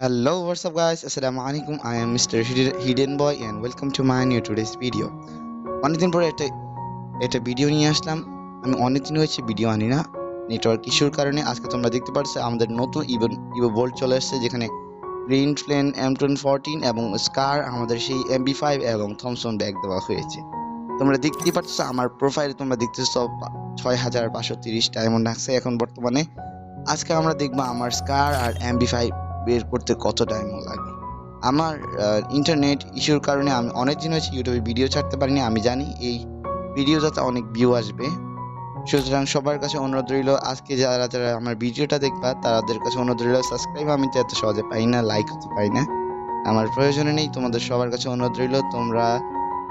Hello, what's up, guys? Assalamu alaikum. I am Mr. Hid- Hidden Boy, and welcome to my new today's video. অনেকদিন পরে একটা একটা video নিয়ে আসলাম আমি অনেকদিন হয়েছে ভিডিও আনি না নেটওয়ার্ক ইস্যুর কারণে আজকে তোমরা দেখতে পাচ্ছ আমাদের নতুন ইভেন ইভো বোল্ট চলে এসেছে যেখানে green flame M twenty fourteen এবং স্কার আমাদের সেই এমবি ফাইভ এবং থমসন ব্যাগ দেওয়া হয়েছে তোমরা দেখতেই পাচ্ছ আমার প্রোফাইলে তোমরা দেখতেছো ছয় হাজার পাঁচশো তিরিশ ডায়মন্ড আছে এখন বর্তমানে আজকে আমরা দেখব আমার স্কার আর এমবি ফাইভ বের করতে কত টাইম লাগে। আমার ইন্টারনেট ইস্যুর কারণে আমি অনেক দিন হয়েছে ইউটিউবে ভিডিও ছাড়তে পারিনি, আমি জানি এই ভিডিও যাতে অনেক ভিউ আসবে। সুতরাং সবার কাছে অনুরোধ রইল, আজকে যারা যারা আমার ভিডিওটা দেখবা, তাদের কাছে অনুরোধ রইল সাবস্ক্রাইব আমি তো এত সহজে পাই না লাইক হতে পাই না। আমার প্রয়োজনে নেই, তোমাদের সবার কাছে অনুরোধ রইল, তোমরা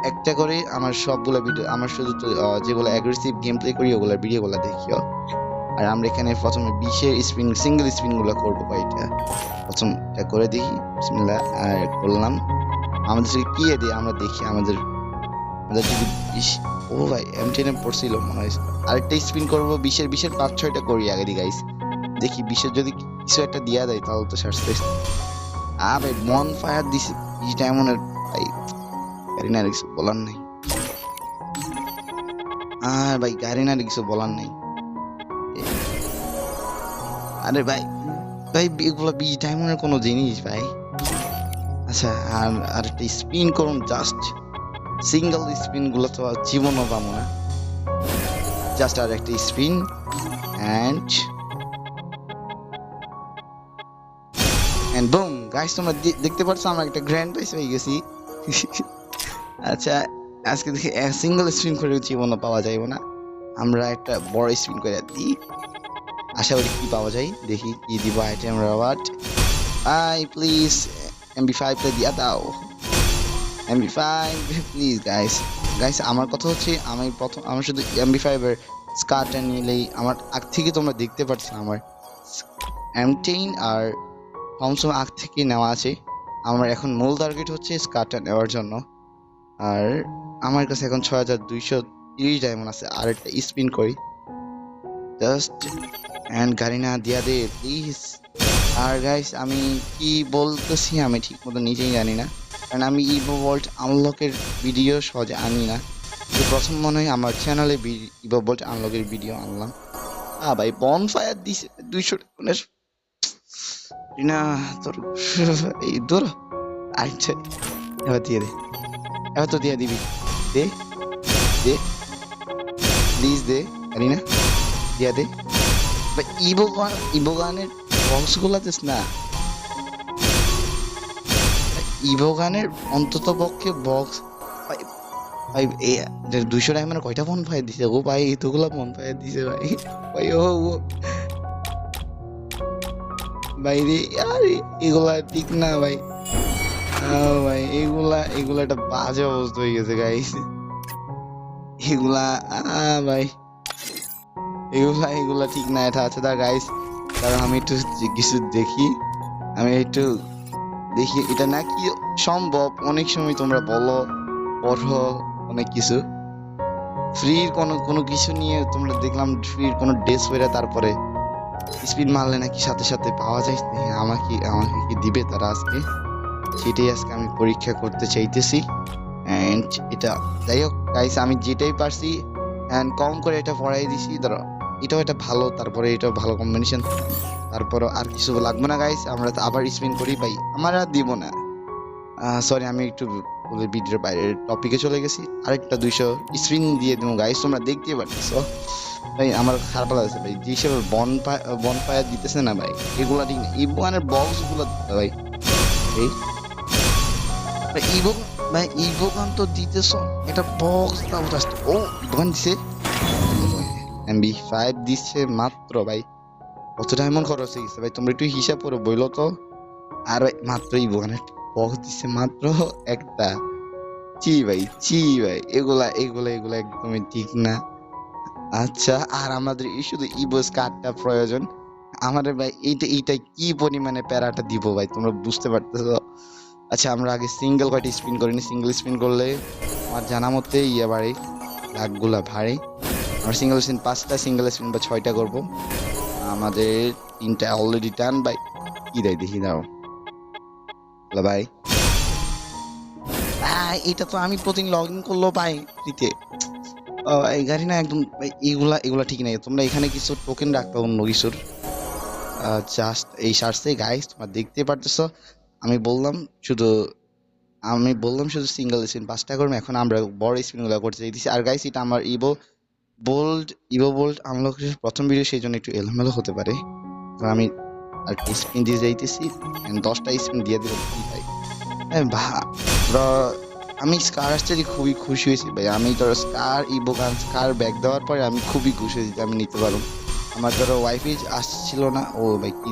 একটা করে আমার সবগুলো ভিডিও আমার শুধু যেগুলো অ্যাগ্রেসিভ গেম প্লে করি, ওগুলোর ভিডিওগুলো দেখিও। আর আমরা এখানে প্রথমে বিশের স্পিন সিঙ্গেল স্পিনগুলো করব কয়টা প্রথম এটা করে দেখি, বিসমিল্লাহ, আর করলাম। আমাদের কি দিয়ে, আমরা দেখি আমাদের আমাদের যদি বিশ ও ভাই এম টেনে পড়ছিল মনে হয়। আরেকটা স্পিন করব বিশের বিশের পাঁচ, ছয়টা করি আগে গাইস দেখি বিশের যদি কিছু একটা দিয়া দেয় তাহলে তো সারছে আ ভাই মন ফায়ার দিছে বিশটা এমন ভাই গাড়িনার কিছু বলার নাই। আর ভাই গাড়িনার কিছু বলার নাই। আরে ভাই ভাই, এগুলো বি ডায়মন্ডের কোনো জিনিস ভাই। আচ্ছা আর আর একটা স্পিন করুন জাস্ট সিঙ্গেল স্পিনগুলো তো আর জীবনও পাবো না। জাস্ট আর একটা spin and and boom guys তোমরা দেখতে পাচ্ছ আমরা একটা গ্র্যান্ড প্রাইজ পেয়ে গেছি। আচ্ছা আজকে দেখি সিঙ্গেল স্পিন করে জীবনও পাওয়া যাইব না। আমরা একটা বড় স্পিন করে দিই। আশা করি কি পাওয়া যায়। দেখি কি দিব item Robert I please MP ফাইভটা দিয়া দাও। MP five please guys guys আমার কথা হচ্ছে, আমি প্রথম, আমি শুধু এমবি ফাইভের স্কারটা নিলেই আমার আগ থেকে তোমরা দেখতে পাচ্ছ আমার এম টেন আর থমসন আগ থেকে নেওয়া আছে। আমার এখন মূল টার্গেট হচ্ছে স্কারটা নেওয়ার জন্য। আর আমার কাছে এখন ছয় হাজার দুইশো তিরিশ ডায়মন্ড আছে। আর একটা স্পিন করি। জাস্ট অ্যান্ড গাড়ি না দিয়া দে প্লিজ আর গাইস আমি কি বলতেছি আমি ঠিক মতো নিজেই জানি না। কারণ আমি ইভো ভোল্ট আনলকের ভিডিও সহজে আনি না। তো প্রথম মনে হয় আমার চ্যানেলে ইভো ভোল্ট আনলকের ভিডিও আনলাম। আ ভাই বন ফায়ার দিছে দুইশো না তোর এই দূর। আচ্ছা এবার দিয়ে দে। এবার তো দিয়ে দিবি। দে। দে। প্লিজ দে জানি না দিয়া দে। ভাই ইভো গান গানের বক্সগুলো দিস না ইভো গানের অন্তত পক্ষে বক্স ভাই এই দুইশো ডায়মন্ড কয়টা ফোন ফায়ার দিছে? ও ভাই, এতগুলো ফোন ফায়ার দিছে ভাই। ভাই, ও ভাই রে, আরে, এগুলা ঠিক না ভাই। ভাই, এগুলা এগুলা একটা বাজে অবস্থা হয়ে গেছে গাইস এগুলা ভাই। এগুলা এগুলা ঠিক না, এটা আছে। দা গাইস কারণ আমি একটু কিছু দেখি। আমি একটু দেখি, এটা নাকি সম্ভব? অনেক সময় তোমরা বলো, পড়ো, অনেক কিছু। ফ্রির কোনো কোনো কিছু নিয়ে তোমরা দেখলাম ফ্রির কোনো ড্রেস বেরে তারপরে স্পিড মারলে নাকি সাথে সাথে পাওয়া যায়। আমাকে আমাকে কি দিবে তারা আজকে। সেটাই আজকে আমি পরীক্ষা করতে চাইতেছি। অ্যান্ড এটা যাই হোক গাইস আমি যেটাই পারছি অ্যান্ড কম করে এটা পড়াই দিছি। ধরো এটাও একটা ভালো, তারপরে এটাও ভালো কম্বিনেশন তারপরও আর কিছু লাগবে না গাইস আমরা আবার স্পিন করি, ভাই। আমার আর দিব না। সরি আমি একটু ভিডিওর বাইরের টপিকে চলে গেছি। আরেকটা দুইশো স্পিন দিয়ে দেবো গাইস তোমরা দেখতে পারতেছো। ভাই, আমার খারাপ লাগছে, ভাই। যে হিসেবে বন বন ফায়ার দিতেছে না, ভাই। এগুলা ঠিক না। ইবগানের বক্সগুলো ভাই। এই। ইবো ভাই ইবোগান তো দিতেছ। এটা বক্স জাস্ট ও ইবোগান দিছে? এমবি ফাইভ দিচ্ছে মাত্র, ভাই। কত ডায়মন্ড খরচ হয়ে গেছে, ভাই, তোমরা একটু হিসাব করো, বইলো তো। আর ভাই, মাত্র ইবোগানের বক্স দিচ্ছে মাত্র একটা। চি ভাই চি ভাই, এগুলা এগুলা এগুলা একদমই ঠিক না। আচ্ছা আর আমাদের শুধু ইবোস কার্ডটা প্রয়োজন। আমাদের ভাই, এইটা এইটা কি পরিমাণে প্যারাটা দিব, ভাই, তোমরা বুঝতে পারতেছো? আচ্ছা আমরা আগে সিঙ্গেল কয়টা স্পিন করিনি সিঙ্গেল স্পিন করলে আমার জানা মতে ইয়ে বাড়ি লাখগুলা ভারী আমরা সিঙ্গেল স্পিন পাঁচটা সিঙ্গেল স্পিন বা ছয়টা করব। আমাদের তিনটা অলরেডি টান বাই কি দেয় দেখি দাও। ভাই। এটা তো আমি প্রতিদিন লগ ইন করল ভাই ফ্রিতে। ও এই গাড়ি না একদম এগুলা এগুলা ঠিক নাই। তোমরা এখানে কিছু টোকেন রাখতে অন্য কিছুর। জাস্ট এই সার্চে গাইস তোমরা দেখতে পারতেছো। আমি বললাম শুধু আমি বললাম শুধু সিঙ্গেল স্পিন পাঁচটা করব এখন আমরা বড় স্পিনগুলো করতে চাইতেছি। আর গাইস এটা আমার evo bold evo bold unlock প্রথম ভিডিও সেই জন্য একটু এলোমেলো হতে পারে। তো আমি আর স্পিন দিয়ে যাইতেছি দশটা স্পিন দিয়ে দিলে ভাই। হ্যাঁ ধরো, আমি স্কার আসতে খুবই খুশি হয়েছি ভাই। আমি ধরো স্কার ইভো গান স্কার ব্যাগ দেওয়ার পরে আমি খুবই খুশি হয়েছি আমি নিতে পারব আমার ধরো ওয়াইফাই আসছিল না। ও ভাই কি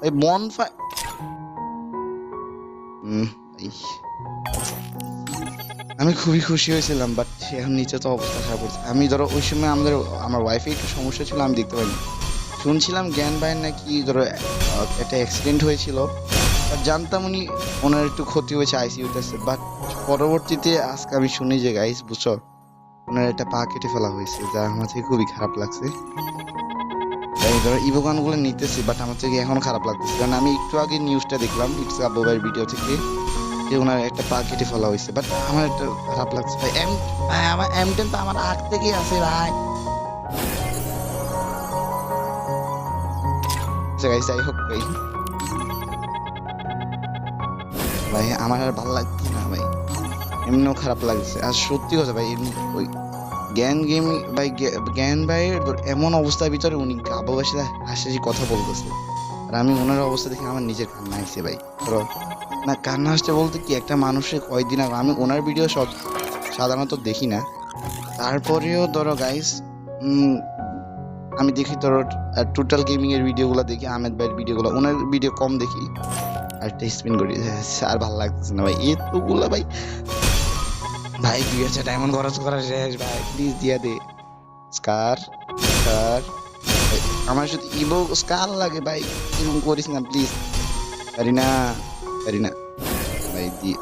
ভাই মন আমি খুবই খুশি হয়েছিলাম বাট এখন নিচে তো অবস্থা খারাপ হচ্ছে আমি ধরো ওই সময় আমাদের, আমার ওয়াইফাই একটু সমস্যা ছিল, আমি দেখতে পাইনি। শুনছিলাম জ্ঞান ভাইয়ের নাকি ধরো একটা অ্যাক্সিডেন্ট হয়েছিল আর জানতাম উনি, ওনার একটু ক্ষতি হয়েছে আইসিইউতে আছে বাট পরবর্তীতে আজকে আমি শুনি যে গাইস বুঝছ? ওনার একটা পা কেটে ফেলা হয়েছে, যা আমার থেকে খুবই খারাপ লাগছে। ধরো ইভো গানগুলো নিতেছি বাট আমার থেকে এখন খারাপ লাগতেছে। কারণ আমি একটু আগে নিউজটা দেখলাম ইটস আব্বু ভিডিও থেকে। যে ওনার একটা পা কেটে ফেলা হয়েছে বাট আমার একটা খারাপ লাগছে। ভাই এম ভাই, আমার এম টেন তো আমার আগ থেকেই আছে, ভাই। আচ্ছা যাই হোক, ভাই। ভাই, আমার আর ভালো লাগছে না, ভাই। এমনিও খারাপ লাগছে। আর সত্যি কথা, ভাই, এমনি ওই জ্ঞান গেম, ভাই জ্ঞান ভাইয়ের এমন অবস্থার ভিতরে উনি আবহাওয়ার সাথে হাসি কথা বলতেছে। আর আমি ওনার অবস্থা দেখে আমার নিজের কান্না আসছে ভাই। না, কান্না আসছে বলতে কি, একটা মানুষের কয়েকদিন আগে, আমি ওনার ভিডিও সব সাধারণত দেখি না। তারপরেও ধরো গাইস আমি দেখি ধরো টোটাল গেমিং এর ভিডিওগুলো দেখি আহমেদ ভাইয়ের ভিডিওগুলো, ওনার ভিডিও কম দেখি। আর স্পিন করি আর ভালো লাগতেছে না ভাই, এতগুলো ভাই। ভাই, দুই হাজার ডায়মন্ড খরচ করা শেষ ভাই প্লিজ দিয়া দে। স্কার স্কার। আমার শুধু ইভো স্কার লাগে ভাই, এরকম করিস না প্লিজ পারি না। পারি না ভাই, দি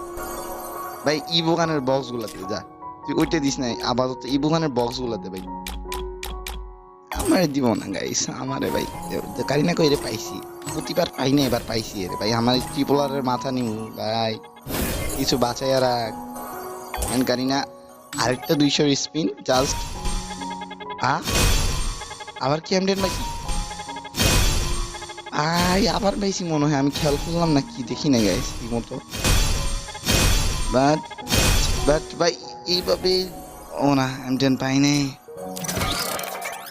ভাই ইভো গানের বক্স গুলাতে যা। তুই ওইটা দিস না আপাতত ইভো গানের বক্স গুলাতে ভাই। আমার দিব না গাইস আমারে ভাই। কারিনা কই রে পাইছি। প্রতিবার পাই না, এবার পাইছি রে ভাই। আমার ট্রিপলারের মাথা নিউ ভাই। কিছু বাঁচাইয়া রাখ। এন্ড কারিনা, আরেকটা দুইশো স্পিন জাস্ট আ? আবার কি এমডেন নাকি? আই আবার পাইছি মনে হয়, আমি খেয়াল করলাম না কি, দেখি না গাইস কি মতো। বাট বাট ভাই, এইভাবে, ও না এমডেন পাই নাই।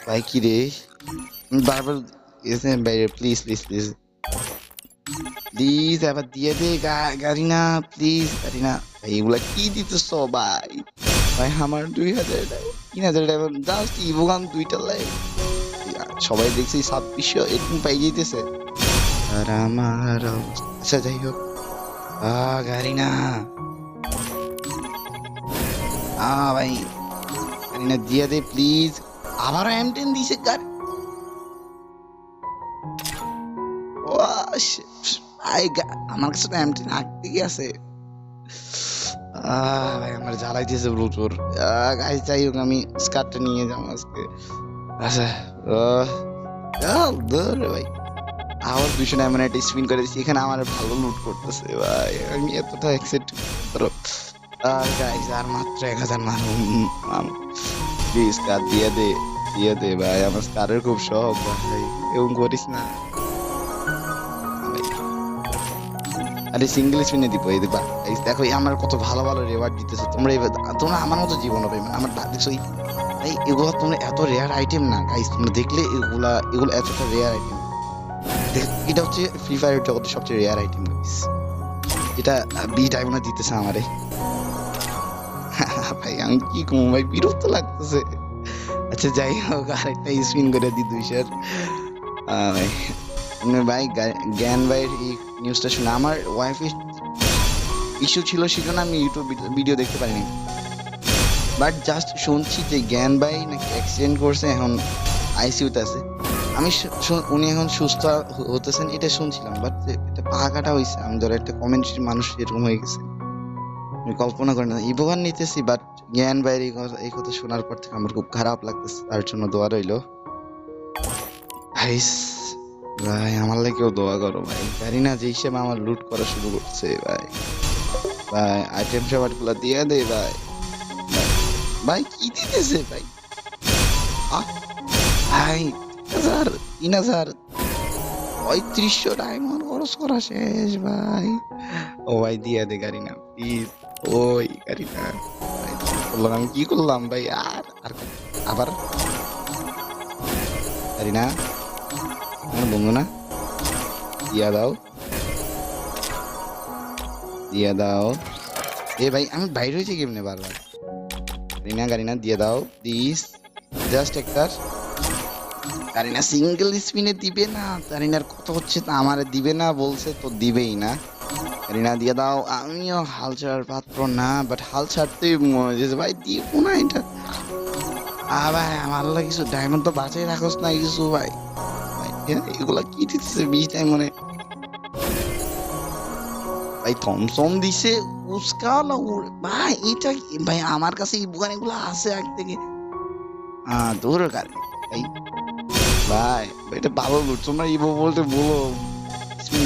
ভাই, কি রে? বারবার এসে ভাই প্লিজ প্লিজ প্লিজ প্লিজ আবার দিয়ে দে গাড়ি না প্লিজ গাড়ি না ভাই, এগুলা কি দিতেছ ভাই? ভাই, আমার দুই হাজার তিন হাজার টাকা জাস্ট ইভোগান দুইটা লাইক সবাই দেখছি ছাব্বিশশো, এরকম পাই যেতেছে আর আমার আচ্ছা যাই হোক, আ, গাড়ি না। আ, ভাই না দে প্লিজ এম টেন দিছে shit. আমার কাছে তো এম টেন আগ ভাই, আমার জ্বালাই দিয়েছে প্রচুর গাইজ যাই হোক, আমি স্কার্টটা নিয়ে যাব আজকে। আচ্ছা। ধুর ভাই। আবার দুশো ডায়মন্ড একটা স্পিন করে দিচ্ছি এখানে আমার ভালো লুট করতেছে ভাই। আমি এতটা অ্যাকসেপ্ট করো আর গাইজ আর মাত্র এক হাজার মানুষ প্লিজ কার দিয়ে দে দিয়ে দে ভাই। আমার স্কারের খুব শখ ভাই। এরকম করিস না। আরে সিঙ্গেল স্পিনে দিব, এই দেখবা দেখো আমার কত ভালো ভালো রেওয়ার্ড দিতেছে। তোমরা এবার তোমরা আমার মতো জীবন হবে আমার দেখছ এই এগুলো তোমরা এত রেয়ার আইটেম না গাইস তোমরা দেখলে এগুলা, এগুলো এতটা রেয়ার আইটেম এটা হচ্ছে ফ্রি ফায়ার জগতের সবচেয়ে রেয়ার আইটেম গাইস এটা বি ডায়মন্ড দিতেছে আমারে। ভাই, আমি কি কমু ভাই, বিরক্ত লাগতেছে। আচ্ছা যাই হোক, আরেকটা স্পিন করে দি দুইশোর ভাই ভাই জ্ঞান ভাইয়ের এই নিউজটা শুনে আমার ওয়াইফের ইস্যু ছিল সেজন্য আমি ইউটিউব ভিডিও দেখতে পারিনি। বাট জাস্ট শুনছি যে জ্ঞান ভাই নাকি অ্যাক্সিডেন্ট করছে এখন আইসিইউতে আছে। আমি উনি এখন সুস্থ হতেছেন এটা শুনছিলাম বাট এটা পা কাটা হয়েছে আমি ধরো একটা কমেন্ট মানুষ এরকম হয়ে গেছে। আমি কল্পনা করি না ইবোগান নিতেছি বাট জ্ঞান ভাইয়ের এই কথা শোনার পর থেকে আমার খুব খারাপ লাগতেছে তার জন্য দোয়া রইল। ভাইস ভাই আমার লাগেও দোয়া করো ভাই। জানি না যে হিসেবে আমার লুট করা শুরু করছে ভাই। ভাই আইটেম সবারগুলা দিয়ে দে ভাই ভাই, ভাই কি দিতেছে ভাই ভাই হাজার তিন হাজার পঁয়ত্রিশশো ডায়মন্ড খরচ শেষ ভাই ও দিয়ে দে গাড়ি না আমি কি করলাম ভাই আর আবার গাড়ি না দিয়া দাও দিয়া দাও এ ভাই আমি বাইরে হয়েছি কেমনে বারবার গাড়ি না গাড়ি দিয়ে দাও প্লিজ জাস্ট একটা গাড়ি সিঙ্গেল স্পিনে দিবে না? না কত হচ্ছে তা আমার দিবে না, বলছে তো দিবেই না। গাড়ি দিয়ে দাও আমিও হাল ছাড়ার পাত্র না বাট হাল ছাড়তেই মনে ভাই দিব না এটা। আ ভাই, আমার কিছু ডায়মন্ড তো বাঁচাই রাখোস না কিছু ভাই। এ- এগুলা কি দিতেছে বিশ ডায়মন্ডে ভাই থমসম দিছে, উস্কা না ভাই, এটা ভাই, আমার কাছে এই বুকান এগুলো আছে আগ থেকে। হ্যাঁ দূর গাড়ি ভাই ভাই, এটা ভালো লুট, তোমরা ইবো বলতে বলো।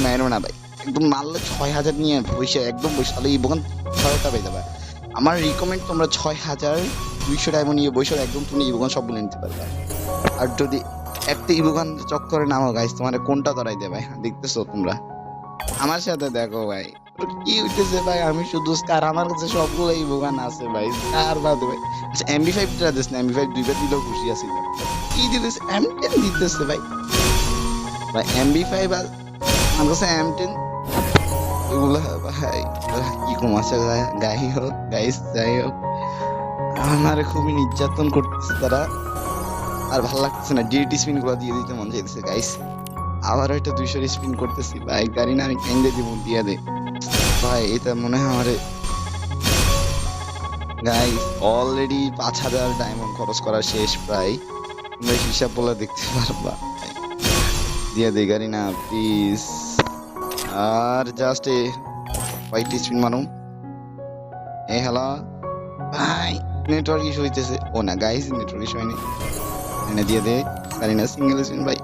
মারো না, ভাই। একদম মারলে ছয় হাজার নিয়ে পয়সা, একদম পয়সা। তাহলে ইবোগান ছয়টা পেয়ে যাবে। আমার রিকমেন্ড তোমরা ছয় হাজার দুইশো ডায়মন্ড নিয়ে বসে একদম তুমি ইবোগান সবগুলো নিতে পারবে। আর যদি একটা ইবোগান চক্করে নামো গাইস তোমার কোনটা ধরাই দেবে দেখতেছো তোমরা? আমার সাথে দেখো, ভাই। কি হইতেছে ভাই? আমি শুধু স্কার আমার কাছে সবগুলো ইবোগান আছে ভাই। স্কার বাদে ভাই। আচ্ছা এমবি ফাইভটা দিস না এমবি ফাইভ দুইবার দিলেও খুশি আছি কি দিতেছে? এম টেন দিতেছে ভাই। ভাই এমবি ফাইভ আর আমার কাছে এম টেন এগুলো ভাই কি কম আছে গাই- হোক, গাইস, যাই হোক। আমারে খুবই নির্যাতন করতেছে তারা। আর ভালো লাগতেছে না ডিএটি স্পিনগুলো দিয়ে দিতে মন চাইতেছে, গাইস। আবার একটা দুইশো স্পিন করতেছি, ভাই। গাড়ি না, আমি কেন্দ্রে দিব, দিয়ে দে। ভাই, এটা মনে হয় আমারে গাইস অলরেডি পাঁচ হাজার ডায়মন্ড খরচ করা শেষ প্রায়। তোমরা হিসাব বলে দেখতে পারবা। দিয়ে দে গাড়ি না প্লিজ আর জাস্ট এ হোয়াইট স্পিন মারুম। এ হ্যালো ভাই নেটওয়ার্ক ইস্যু হইতেছে। ও না গাইস নেটওয়ার্ক ইস্যু হয়নি। এনে দিয়ে দে। জানি না সিঙ্গেল স্পিন ভাই।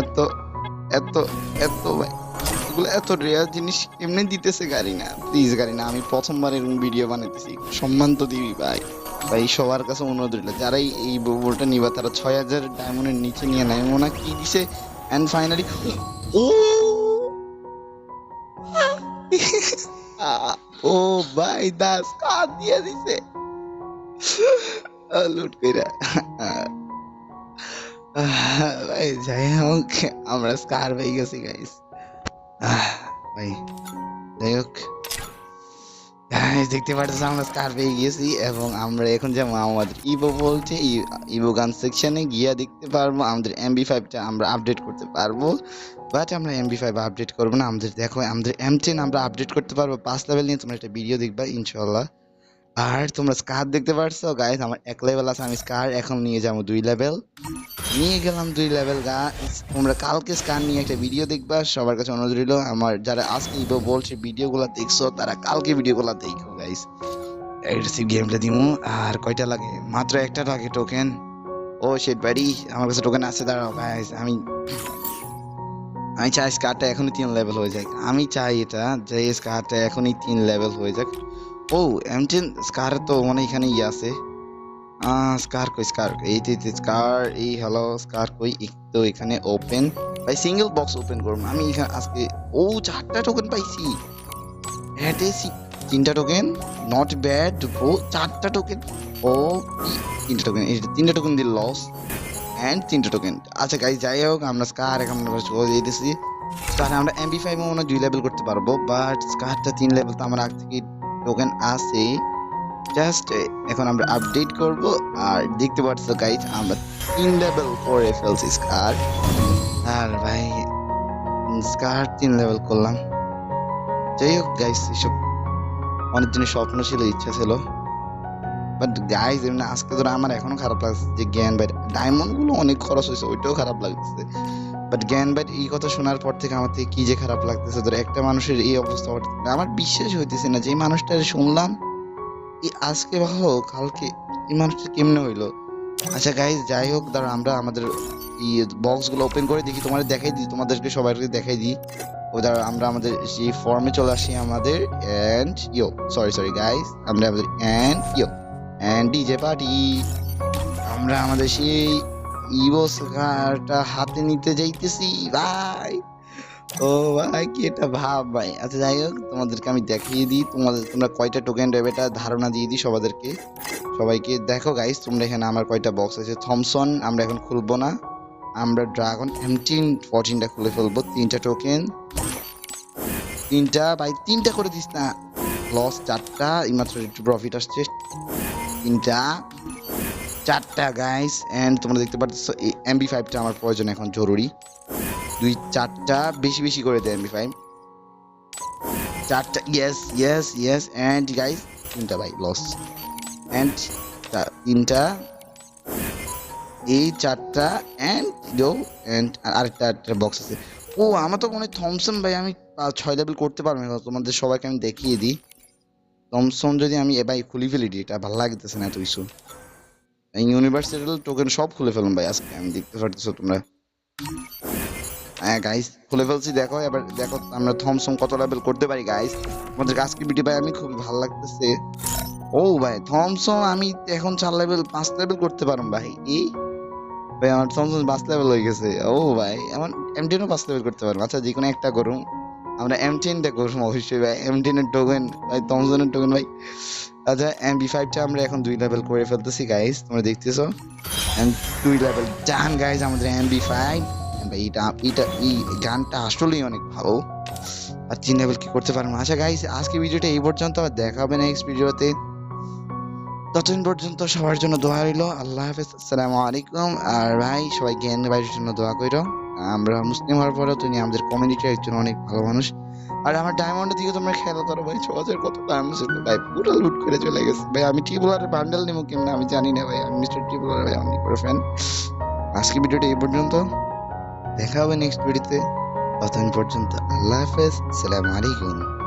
এত এত এত, ভাই। এগুলো এত রেয়ার জিনিস এমনি দিতেছে গাড়ি না। প্লিজ গাড়ি না, আমি প্রথমবার এরকম ভিডিও বানাইতেছি। সম্মান তো দিবি ভাই। ভাই, সবার কাছে অনুরোধ রইল যারাই এই নিবা, তারা ছয় হাজার ডায়মন্ডের নিচে নিয়ে নেয়। হয় কি দিছে? এন্ড ফাইনালি ও! ও ভাই, দাস কার দিয়ে দিছে। লুট ভাই, যাই হোক, আমরা স্কার পেয়ে গেছি গাইস ভাই, যাই হোক। দেখতে পাচ্ছ আমরা স্কার পেয়ে গিয়েছি এবং আমরা এখন যেমন আমাদের ইবো বলছে ইবো গান সেকশনে গিয়া দেখতে পারব আমাদের এমবি ফাইভটা আমরা আপডেট করতে পারব। বাট আমরা এমবি ফাইভ আপডেট করব না। আমাদের দেখো, আমাদের এম টেন আমরা আপডেট করতে পারব। পাঁচ লেভেল নিয়ে তোমরা একটা ভিডিও দেখবা ইনশাল্লাহ আর তোমরা স্কার দেখতে পারছ? গাইস আমার এক লেভেল আছে, আমি স্কার এখন নিয়ে যাব দুই লেভেল নিয়ে গেলাম দুই লেভেল গাছ তোমরা কালকে স্কার নিয়ে একটা ভিডিও দেখবা, সবার কাছে অনুরোধ রইল। আমার যারা আজকে ইভো বলছে ভিডিওগুলো দেখছ, তারা কালকে ভিডিওগুলো দেখো গাইস এডিসি গেম প্লে দিমু। আর কয়টা লাগে? মাত্র একটা লাগে টোকেন ও শেট বাড়ি আমার কাছে টোকেন আছে, দাঁড়াও গাইস আমি আমি চাই স্কারটা এখনই তিন লেভেল হয়ে যাক। আমি চাই এটা যে স্কারটা এখনই তিন লেভেল হয়ে যাক। ও এমটেন স্কার তো মানে এখানে ইয়ে আছে স্কার কই স্কার এই যে স্কার এই হ্যালো স্কার কই তো এখানে ওপেন ভাই সিঙ্গেল বক্স ওপেন করব আমি এখানে আজকে, ও, চারটা টোকেন পাইছি। হ্যাঁ তিনটা টোকেন নট ব্যাড ব্রো চারটা টোকেন ও তিনটা টোকেন তিনটা টোকেন দিয়ে লস অ্যান্ড তিনটা টোকেন আচ্ছা গাইজ যাই হোক, আমরা স্কার এখন চলে যেতেছি স্কার আমরা এমবি ফাইভ মনে হয় দুই লেভেল করতে পারব বাট স্কারটা তিন লেভেল তো আমার আগ থেকে টোকেন আছে। জাস্ট এখন আমরা আপডেট করব। আর দেখতে পাচ্ছ গাইজ আমরা তিন লেভেল করে ফেলছি স্কার আর ভাই স্কার তিন লেভেল করলাম। যাই হোক গাইজ এসব অনেক দিনের স্বপ্ন ছিল, ইচ্ছা ছিল। বাট গাইজ এমনি আজকে ধরো আমার এখনও খারাপ লাগছে যে জ্ঞান বাইট ডায়মন্ডগুলো অনেক খরচ হয়েছে, ওইটাও খারাপ লাগতেছে বাট জ্ঞান বাইট এই কথা শোনার পর থেকে আমার থেকে কি যে খারাপ লাগতেছে? ধর একটা মানুষের এই অবস্থা আমার বিশ্বাস হইতেছে না যে এই মানুষটা শুনলাম, এই আজকে ভালো কালকে এই মানুষটা কেমনে হইল? আচ্ছা গাইজ যাই হোক ধর আমরা আমাদের বক্সগুলো ওপেন করে দেখি, তোমাদের দেখাই দিই, তোমাদেরকে সবাইকে দেখাই দিই। ও ওদের আমরা আমাদের সেই ফর্মে চলে আসি আমাদের and yo sorry sorry guys আমরা আমাদের and yo and DJ party আমরা আমাদের সেই ইভোস কারটা হাতে নিতে যাইতেছি, ভাই। ও ভাই, কি এটা ভাব ভাই। আচ্ছা যাই হোক, তোমাদেরকে আমি দেখিয়ে দিই। তোমাদের, তোমরা কয়টা টোকেন দেবে এটা ধারণা দিয়ে দিই সবাদেরকে। সবাইকে দেখো গাইস তোমরা এখানে আমার কয়টা বক্স আছে? থমসন আমরা এখন খুলবো না। আমরা ড্রাগন এমটিন ফোরটিনটা খুলে ফেলব, তিনটা টোকেন তিনটা, ভাই, তিনটা করে দিস না। লস চারটা, এইমাত্র একটু প্রফিট আসছে। তিনটা। চারটা গাইস এন্ড তোমরা দেখতে পাচ্ছ এমবি ফাইভটা আমার প্রয়োজন এখন জরুরি। দুই চারটা বেশি বেশি করে দেয় এমবি ফাইভ চারটা yes yes yes and guys তিনটা ভাই লস এন্ড তিনটা এই চারটা এন্ড গো এন্ড আরেকটা আরেকটা বক্স আছে। ও আমার তো মনে হয় থমসন ভাই আমি ছয় লেভেল করতে পারব না তোমাদের সবাইকে আমি দেখিয়ে দিই। থমসন যদি আমি এ ভাই খুলি ফেলি দি, এটা ভালো লাগতেছে না এত কিছু। ইউনিভার্সাল টোকেন সব খুলে ফেলুন ভাই, আজকে আমি দেখতে পারতেছো তোমরা। হ্যাঁ গাইস খুলে ফেলছি, দেখো, এবার দেখো আমরা থমসন কত লেভেল করতে পারি গাইস আমাদের আজকে ভিডিও ভাই, আমি খুবই ভালো লাগতেছে। ও ভাই থমসম আমি এখন চার লেভেল পাঁচ লেভেল করতে পারব ভাই। এই ভাই, আমার থমসন পাঁচ লেভেল হয়ে গেছে। ও ভাই, আমার এম টেনও পাঁচ লেভেল করতে পারব আচ্ছা যে কোনো একটা করুন আমরা এম টেনটা করুন অবশ্যই ভাই। এম টেনের টোকেন ভাই থমসনের টোকেন ভাই। আচ্ছা এম বি ফাইভটা আমরা এখন দুই লেভেল করে ফেলতেছি গাইজ তোমরা দেখতেছো? দুই লেভেল ডান গাইস আমাদের এম বি ফাইভ এটা এটা, এই গানটা আসলেই অনেক ভালো। আর তিন লেভেল কি করতে পারব আচ্ছা গাইস আজকে ভিডিওটা এই পর্যন্ত। আবার দেখা হবে নেক্সট ভিডিওতে। ততদিন পর্যন্ত সবার জন্য দোয়া রইল। আল্লাহ হাফেজ। আসসালামু আলাইকুম। আর ভাই, সবাই জ্ঞান ভাইয়ের জন্য দোয়া কইরো। আমরা মুসলিম হওয়ার পরেও তুমি আমাদের কমিউনিটির একজন অনেক ভালো মানুষ। আর আমার ডায়মন্ডের দিকে তোমরা খেয়াল করো ভাই ছ হাজার কত দাম ছিল। ভাই, পুরো লুট করে চলে গেছে। ভাই, আমি টিবুলারের বান্ডেল নেব কেমন আমি জানি না ভাই। আমি মিস্টার টিবুলার ভাই অনেক বড় ফ্যান আজকে ভিডিওটা এই পর্যন্ত। দেখা হবে নেক্সট ভিডিওতে ততদিন পর্যন্ত আল্লাহ হাফেজ। সালাম আলাইকুম।